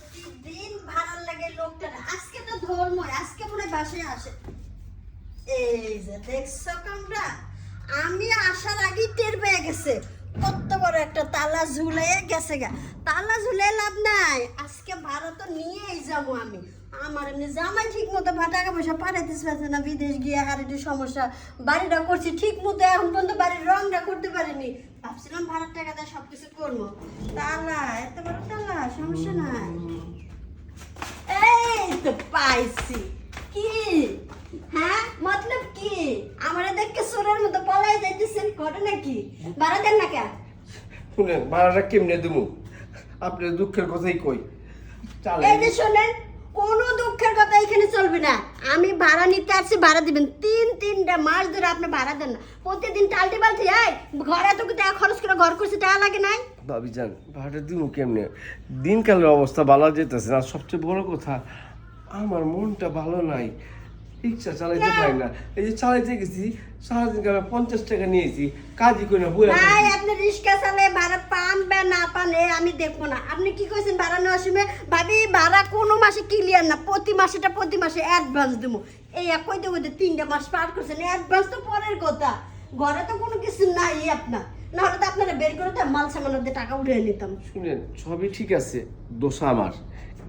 প্রতিদিন ভাড়ার লাগে লোকটা আজকে তো ধর্ম আজকে মনে বাসায় আসে। এই যে দেখছ কামরা আমি আসার আগেই টের পেয়ে গেছে। কত বড় একটা তালা ঝুলে গেছে গা। তালা ঝুলে লাভ নাই। আজকে ভাড়া তো নিয়েই আমি। আমার এমনি জামাই ঠিক মতো টাকা পয়সা পাঠাইতেছে পারছে না বিদেশ গিয়ে আর সমস্যা। বাড়িটা করছি ঠিক মতো এখন পর্যন্ত বাড়ির রংটা করতে পারিনি। ভাবছিলাম ভাড়ার টাকা দিয়ে সব কিছু করব। তালা, এত বড় তালা, সমস্যা নাই। পাইছি। কি? হ্যাঁ? মতলব কি? আমারে দেখকে সোরের মতো পলাই যাইতেছেন করে নাকি বাড়া দেন না কেন? শুনেন ভাড়াটা কেমনে দেবো আপনার দুঃখের কথাই কই। চালে এই যে শোনেন কোনো দুঃখের কথা এখানে চলবে না। আমি ভাড়া নিতে আসছি ভাড়া দিবেন। তিন তিনটা মাস ধরে আপনি ভাড়া দেন না। প্রতিদিন টালটি বালতি এই ঘরে তো টাকা খরচ করে ঘর করছি টাকা লাগে নাই? ভাবি যান ভাড়াটা দিব কেমনে? দিনকালের অবস্থা ভালো যেতেছে না সবচেয়ে বড় কথা আমার মনটা ভালো নাই। রিক্সা চালাইতে পারি না। এই যে চালাইতে গেছি সারাদিন কালে পঞ্চাশ টাকা নিয়েছি কাজই করি না বইয়া ভাই আপনি রিক্সা চালে ভাড়া পান বা না পান এ আমি দেখব না। আপনি কি কইছেন ভাড়া নেওয়ার সময়? ভাবি ভাড়া কোনো মাসে ক্লিয়ার না প্রতি মাসেটা প্রতি মাসে অ্যাডভান্স দেবো এই কইতে কইতে তিনটা মাস পার করছেন। অ্যাডভান্স তো পরের কথা। ঘরে তো কোনো কিছু নাই আপনার। না হলে তো আপনারা বের করে তো মাল সামানের টাকা উঠিয়ে নিতাম। শুনেন সবই ঠিক আছে দোষা আমার।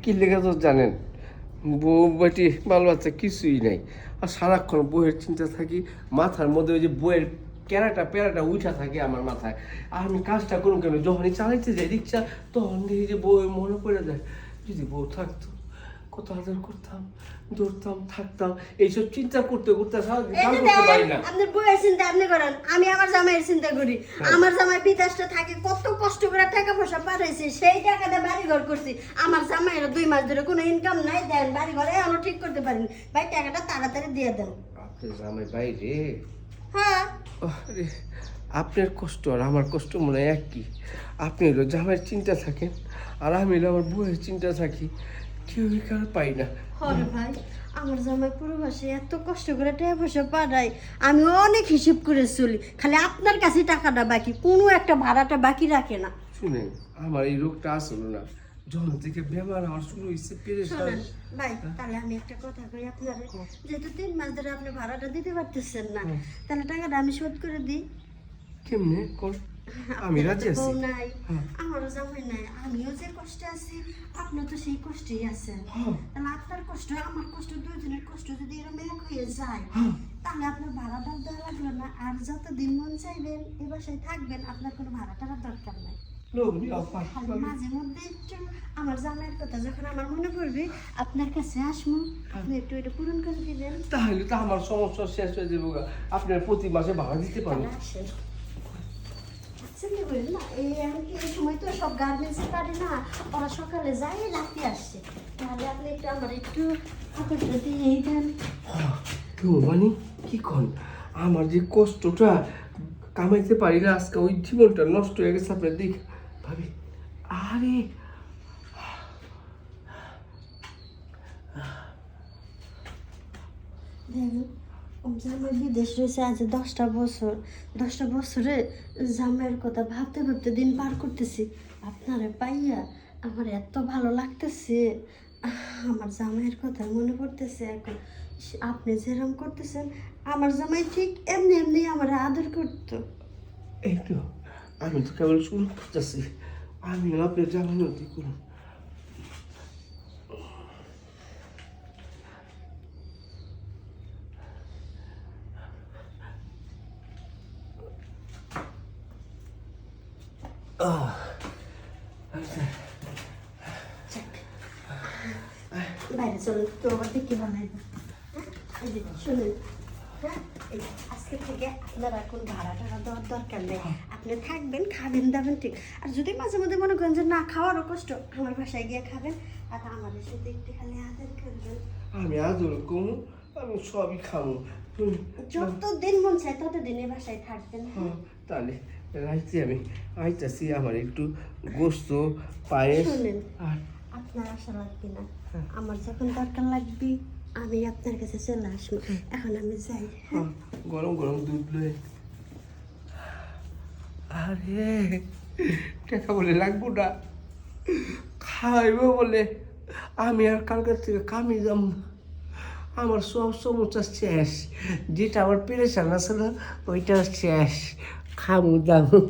কি লেগে তো জানেন? বউ বেটি বাল বাচ্চা কিছুই নাই। আর সারাক্ষণ বইয়ের চিন্তা থাকি, মাথার মধ্যে ওই যে বইয়ের ক্যারাটা প্যারাটা উঠা থাকে আমার মাথায়। আর আমি কাজটা করুন কেন? যখনই চালাইতে যাই রিক্সা তখন দেখি যে বউ মনে পড়ে যায়। যদি বউ থাকতো। কত আদর করতাম দৌড়তাম থাকতাম এইসব চিন্তা করতে করতে করতে পারি না। আপনার বইয়ের চিন্তা আপনি করেন আমি আমার জামাইয়ের চিন্তা করি। আমার জামাই বিদেশটা থাকে কত কষ্ট করে টাকা পয়সা পাঠাইছি সেই টাকা দিয়ে বাড়ি ঘর করছি। আমার জামাইয়ের দুই মাস ধরে কোনো ইনকাম নাই দেন বাড়ি ঘরে এখনও ঠিক করতে পারিনি। ভাই টাকাটা তাড়াতাড়ি দিয়ে দেন। আপনি জামাই বাইরে? হ্যাঁ। আপনার কষ্ট আর আমার কষ্ট মনে হয় একই। আপনি হলো জামাইয়ের চিন্তা থাকেন আর আমি হলো আমার বউয়ের চিন্তা থাকি। কেউই কার পাই না। হরে ভাই আমার জামাই প্রবাসে এত কষ্ট করে টাকা পয়সা পাঠায় আমি অনেক হিসেব করে চলি। খালি আপনার কাছে টাকাটা বাকি কোনো একটা ভাড়াটা বাকি রাখে না। শুনেন আমার এই রোগটা আসলো না। যখন থেকে বেমার আমার শুরু হয়েছে শোনেন ভাই তাহলে আমি একটা কথা কই আপনারে যেহেতু তিন মাস ধরে আপনি ভাড়াটা দিতে পারতেছেন না তাহলে টাকাটা আমি শোধ করে দিই। কেমনে? কোন আমি রাজি আছি। নাই হ্যাঁ। আমারও জামাই নাই আমিও যে কষ্টে আছি আপনি তো সেই কষ্টেই আছেন। হ্যাঁ। তাহলে আপনার কষ্ট আমার কষ্ট দুজনের কষ্ট যদি এরকম এক হয়ে যায় হ্যাঁ। তাহলে আপনার ভাড়াটা দেওয়া লাগল না। আর যত দিন মন চাইবেন এ বাসায় থাকবেন আপনার কোনো ভাড়া টাড়ার দরকার নাই। মাঝে মধ্যে একটু আমার জামাইয়ের কথা যখন আমার মনে পড়বে আপনার কাছে আসব। আপনি একটু এটা পূরণ করে দিবেন। তাহলে তো আমার সমস্যা শেষ হয়ে যাব আপনার প্রতি মাসে ভাড়া দিতে পারব আচ্ছা, না, এই আমি এই সময় তো সব গার্মেন্টসে পারে না? ওরা সকালে যায় রাতে আসছে তাহলে আপনি একটু আমার একটু দিয়ে দেন। মানে কি কন? আমার যে কষ্টটা কামাইতে পারি না আজকে ওই জীবনটা নষ্ট হয়ে গেছে আপনার দিক। ভাবি আরে জামাই বিদেশ রয়েছে আজ দশটা বছর দশটা বছরে জামাইয়ের কথা ভাবতে ভাবতে দিন পার করতেছি আপনারে পাইয়া আমার এত ভালো লাগতেছে আমার জামাইয়ের কথা মনে পড়তেছে এখন আপনি যেরকম করতেছেন আমার জামাই ঠিক এমনি এমনি আমার আদর করতো এই তো আমি তো কেবল শুরু করতেছি। আমি করুন আহ, আচ্ছা বাইরে চলুন তো দেখি বানাইব এই যে হ্যাঁ? আজকে থেকে আপনার এখন ভাড়া টাড়া দেওয়ার দরকার নেই। আপনি থাকবেন খাবেন দাবেন ঠিক। আর যদি মাঝে মধ্যে মনে করেন যে না খাওয়ারও কষ্ট আমার বাসায় গিয়ে খাবেন। আর আমাদের সাথে একটু খালি আদর করবেন। আমি আদর কমু আমি সবই খাব। যত দিন মন চায় তত দিনে বাসায় থাকবেন হ্যাঁ, তাহলে রাইতে আমি। আইতাছি আমার একটু গোস্ত পায়েস। আর আপনার আশা লাগবে না। হ্যাঁ। আমার যখন দরকার লাগবে আমি আপনার কাছে চলে আসব। এখন আমি যাই হ্যাঁ? গরম গরম দুধ লয়ে আরে টাকা বলে লাগবো না। খাইব বলে। আমি আর কালকের থেকে কামে যাব না। আমার সব সমস্যা শেষ। যেটা আমার পেরেশান আসলে ওইটা শেষ। খামু দামু।